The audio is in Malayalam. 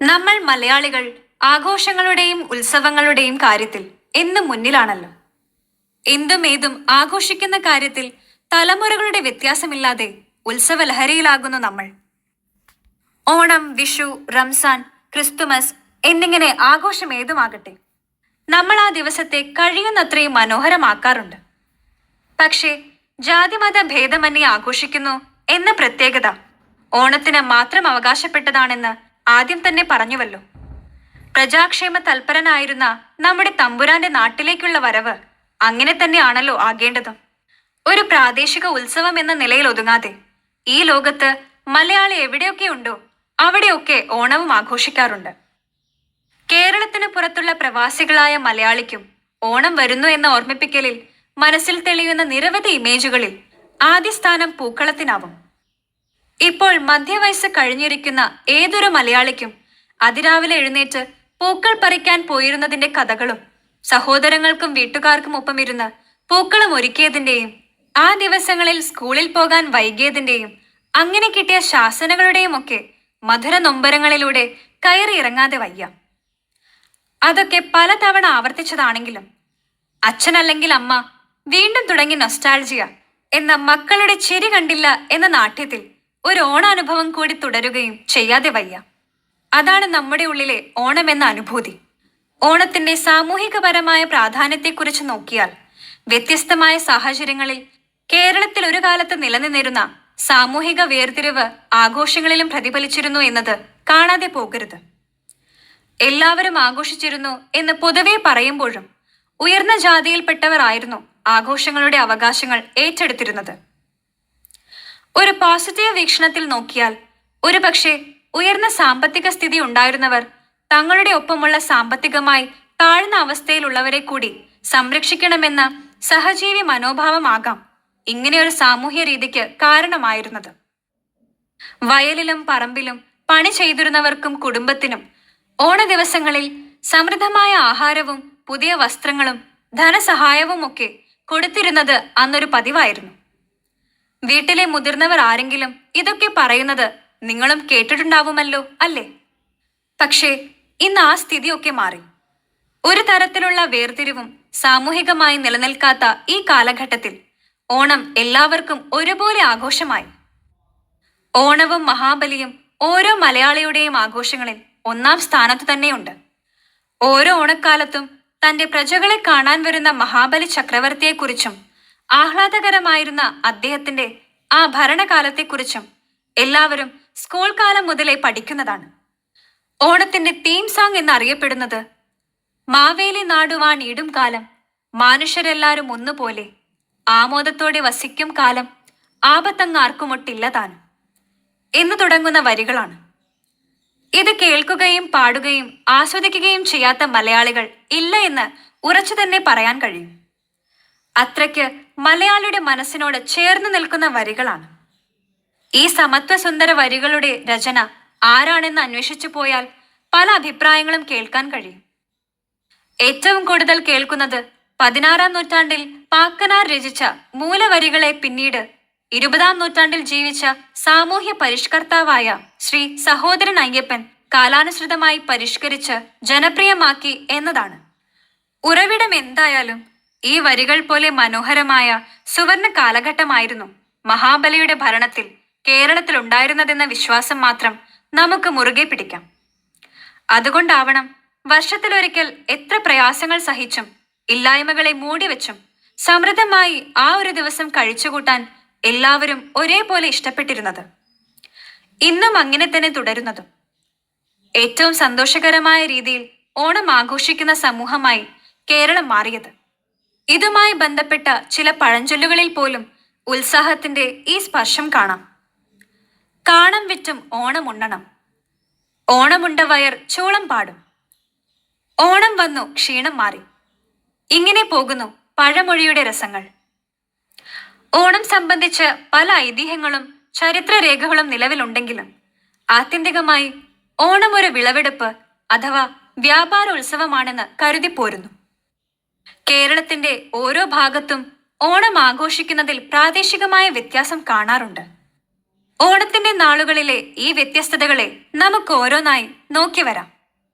നമ്മൾ മലയാളികൾ ആഘോഷങ്ങളുടെയും ഉത്സവങ്ങളുടെയും കാര്യത്തിൽ എന്നും മുന്നിലാണല്ലോ. എന്തും ഏതും ആഘോഷിക്കുന്ന കാര്യത്തിൽ തലമുറകളുടെ വ്യത്യാസമില്ലാതെ ഉത്സവലഹരിയിലാകുന്നു നമ്മൾ. ഓണം വിഷു റംസാൻ ക്രിസ്തുമസ് എന്നിങ്ങനെ ആഘോഷം ഏതുമാകട്ടെ നമ്മൾ ആ ദിവസത്തെ കഴിയുന്നത്രയും മനോഹരമാക്കാറുണ്ട്. പക്ഷേ ജാതിമത ഭേദമന്യേ ആഘോഷിക്കുന്നു എന്ന പ്രത്യേകത ഓണത്തിന് മാത്രം അവകാശപ്പെട്ടതാണെന്ന് ആദ്യം തന്നെ പറഞ്ഞുവല്ലോ. പ്രജാക്ഷേമ തൽപരനായിരുന്ന നമ്മുടെ തമ്പുരാന്റെ നാട്ടിലേക്കുള്ള വരവ് അങ്ങനെ തന്നെയാണല്ലോ ആകേണ്ടത്. ഒരു പ്രാദേശിക ഉത്സവം എന്ന നിലയിൽ ഒതുങ്ങാതെ ഈ ലോകത്ത് മലയാളി എവിടെയൊക്കെ ഉണ്ടോ അവിടെയൊക്കെ ഓണവും ആഘോഷിക്കാറുണ്ട്. കേരളത്തിന് പുറത്തുള്ള പ്രവാസികളായ മലയാളിക്കും ഓണം വരുന്നു എന്ന ഓർമ്മിപ്പിക്കലിൽ മനസ്സിൽ തെളിയുന്ന നിരവധി ഇമേജുകളിൽ ആദ്യ സ്ഥാനം പൂക്കളത്തിനാവും. ഇപ്പോൾ മധ്യവയസ്സ് കഴിഞ്ഞിരിക്കുന്ന ഏതൊരു മലയാളിക്കും അതിരാവിലെ എഴുന്നേറ്റ് പൂക്കൾ പറിക്കാൻ പോയിരുന്നതിന്റെ കഥകളും സഹോദരങ്ങൾക്കും വീട്ടുകാർക്കും ഒപ്പം ഒപ്പമിരുന്ന് പൂക്കളും ഒരുക്കിയതിന്റെയും ആ ദിവസങ്ങളിൽ സ്കൂളിൽ പോകാൻ വൈകിയതിന്റെയും അങ്ങനെ കിട്ടിയ ശാസനകളുടെയും ഒക്കെ മധുര നൊമ്പരങ്ങളിലൂടെ കയറി ഇറങ്ങാതെ വയ്യ. അതൊക്കെ പലതവണ ആവർത്തിച്ചതാണെങ്കിലും അച്ഛനല്ലെങ്കിൽ അമ്മ വീണ്ടും തുടങ്ങി നൊസ്റ്റാൾജിയ എന്ന മക്കളുടെ ചിരി കണ്ടില്ല എന്ന നാട്യത്തിൽ ഒരു ഓണാനുഭവം കൂടി തുടരുകയും ചെയ്യാതെ വയ്യ. അതാണ് നമ്മുടെ ഉള്ളിലെ ഓണം എന്ന അനുഭൂതി. ഓണത്തിന്റെ സാമൂഹികപരമായ പ്രാധാന്യത്തെക്കുറിച്ച് നോക്കിയാൽ വ്യത്യസ്തമായ സാഹചര്യങ്ങളിൽ കേരളത്തിൽ ഒരു കാലത്ത് നിലനിന്നിരുന്ന സാമൂഹിക വേർതിരിവ് ആഘോഷങ്ങളിലും പ്രതിഫലിച്ചിരുന്നു എന്നത് കാണാതെ പോകരുത്. എല്ലാവരും ആഘോഷിച്ചിരുന്നു എന്ന് പൊതുവെ പറയുമ്പോഴും ഉയർന്ന ജാതിയിൽപ്പെട്ടവർ ആയിരുന്നു ആഘോഷങ്ങളുടെ അവകാശങ്ങൾ ഏറ്റെടുത്തിരുന്നത്. ഒരു പോസിറ്റീവ് വീക്ഷണത്തിൽ നോക്കിയാൽ ഒരുപക്ഷെ ഉയർന്ന സാമ്പത്തിക സ്ഥിതി ഉണ്ടായിരുന്നവർ തങ്ങളുടെ ഒപ്പമുള്ള സാമ്പത്തികമായി താഴ്ന്ന അവസ്ഥയിലുള്ളവരെ കൂടി സംരക്ഷിക്കണമെന്ന സഹജീവി മനോഭാവമാകാം ഇങ്ങനെയൊരു സാമൂഹ്യ രീതിക്ക് കാരണമായിരുന്നത്. വയലിലും പറമ്പിലും പണി ചെയ്തിരുന്നവർക്കും കുടുംബത്തിനും ഓണ ദിവസങ്ങളിൽ സമൃദ്ധമായ ആഹാരവും പുതിയ വസ്ത്രങ്ങളും ധനസഹായവും ഒക്കെ കൊടുത്തിരുന്നത് അന്നൊരു പതിവായിരുന്നു. വീട്ടിലെ മുതിർന്നവർ ആരെങ്കിലും ഇതൊക്കെ പറയുന്നത് നിങ്ങളും കേട്ടിട്ടുണ്ടാവുമല്ലോ അല്ലേ? പക്ഷേ ഇന്ന് ആ സ്ഥിതിയൊക്കെ മാറി. ഒരു തരത്തിലുള്ള വേർതിരിവും സാമൂഹികമായി നിലനിൽക്കാത്ത ഈ കാലഘട്ടത്തിൽ ഓണം എല്ലാവർക്കും ഒരുപോലെ ആഘോഷമായി. ഓണവും മഹാബലിയും ഓരോ മലയാളിയുടെയും ആഘോഷങ്ങളിൽ ഒന്നാം സ്ഥാനത്ത് തന്നെയുണ്ട്. ഓരോ ഓണക്കാലത്തും തന്റെ പ്രജകളെ കാണാൻ വരുന്ന മഹാബലി ചക്രവർത്തിയെക്കുറിച്ചും ആഹ്ലാദകരമായിരുന്ന അദ്ദേഹത്തിന്റെ ആ ഭരണകാലത്തെക്കുറിച്ചും എല്ലാവരും സ്കൂൾ കാലം മുതലേ പഠിക്കുന്നതാണ്. ഓണത്തിന്റെ തീം സോങ് എന്നറിയപ്പെടുന്നത് മാവേലി നാടുവാൻ ഇടും കാലം മനുഷ്യരെല്ലാരും ഒന്നുപോലെ ആമോദത്തോടെ വസിക്കും കാലം ആപത്തങ്ങാർക്കുമൊട്ടില്ല ആർക്കുമൊട്ടില്ലതാണ് എന്ന് തുടങ്ങുന്ന വരികളാണ്. ഇത് കേൾക്കുകയും പാടുകയും ആസ്വദിക്കുകയും ചെയ്യാത്ത മലയാളികൾ ഇല്ല എന്ന് ഉറച്ചു തന്നെ പറയാൻ കഴിയും. അത്രയ്ക്ക് മലയാളിയുടെ മനസ്സിനോട് ചേർന്ന് നിൽക്കുന്ന വരികളാണ്. ഈ സമത്വസുന്ദര വരികളുടെ രചന ആരാണെന്ന് അന്വേഷിച്ചു പോയാൽ പല അഭിപ്രായങ്ങളും കേൾക്കാൻ കഴിയും. ഏറ്റവും കൂടുതൽ കേൾക്കുന്നത് പതിനാറാം നൂറ്റാണ്ടിൽ പാക്കനാർ രചിച്ച മൂലവരികളെ പിന്നീട് ഇരുപതാം നൂറ്റാണ്ടിൽ ജീവിച്ച സാമൂഹ്യ പരിഷ്കർത്താവായ ശ്രീ സഹോദരൻ അയ്യപ്പൻ കാലാനുസൃതമായി പരിഷ്കരിച്ച് ജനപ്രിയമാക്കി എന്നതാണ്. ഉറവിടം എന്തായാലും ഈ വരികൾ പോലെ മനോഹരമായ സുവർണ കാലഘട്ടമായിരുന്നു മഹാബലിയുടെ ഭരണത്തിൽ കേരളത്തിൽ ഉണ്ടായിരുന്നതെന്ന വിശ്വാസം മാത്രം നമുക്ക് മുറുകെ പിടിക്കാം. അതുകൊണ്ടാവണം വർഷത്തിലൊരിക്കൽ എത്ര പ്രയാസങ്ങൾ സഹിച്ചും ഇല്ലായ്മകളെ മൂടിവെച്ചും സമൃദ്ധമായി ആ ഒരു ദിവസം കഴിച്ചുകൂട്ടാൻ എല്ലാവരും ഒരേപോലെ ഇഷ്ടപ്പെട്ടിരുന്നത്. ഇന്നും അങ്ങനെ തന്നെ തുടരുന്നതും. ഏറ്റവും സന്തോഷകരമായ രീതിയിൽ ഓണം ആഘോഷിക്കുന്ന സമൂഹമായി കേരളം മാറിയത്. ഇതുമായി ബന്ധപ്പെട്ട ചില പഴഞ്ചൊല്ലുകളിൽ പോലും ഉത്സാഹത്തിന്റെ ഈ സ്പർശം കാണാം. കാണം വിറ്റും ഓണം ഉണ്ണണം. ഓണമുണ്ട വയർ ചൂളം പാടും. ഓണം വന്നു ക്ഷീണം മാറി. ഇങ്ങനെ പോകുന്നു പഴമൊഴിയുടെ രസങ്ങൾ. ഓണം സംബന്ധിച്ച് പല ഐതിഹ്യങ്ങളും ചരിത്രരേഖകളും നിലവിലുണ്ടെങ്കിലും ആത്യന്തികമായി ഓണം ഒരു വിളവെടുപ്പ് അഥവാ വ്യാപാര ഉത്സവമാണെന്ന് കരുതിപ്പോരുന്നു. കേരളത്തിന്റെ ഓരോ ഭാഗത്തും ഓണം ആഘോഷിക്കുന്നതിൽ പ്രാദേശികമായ വ്യത്യാസം കാണാറുണ്ട്. ഓണത്തിന്റെ നാളുകളിലെ ഈ വ്യത്യസ്തതകളെ നമുക്ക് ഓരോന്നായി നോക്കി വരാം.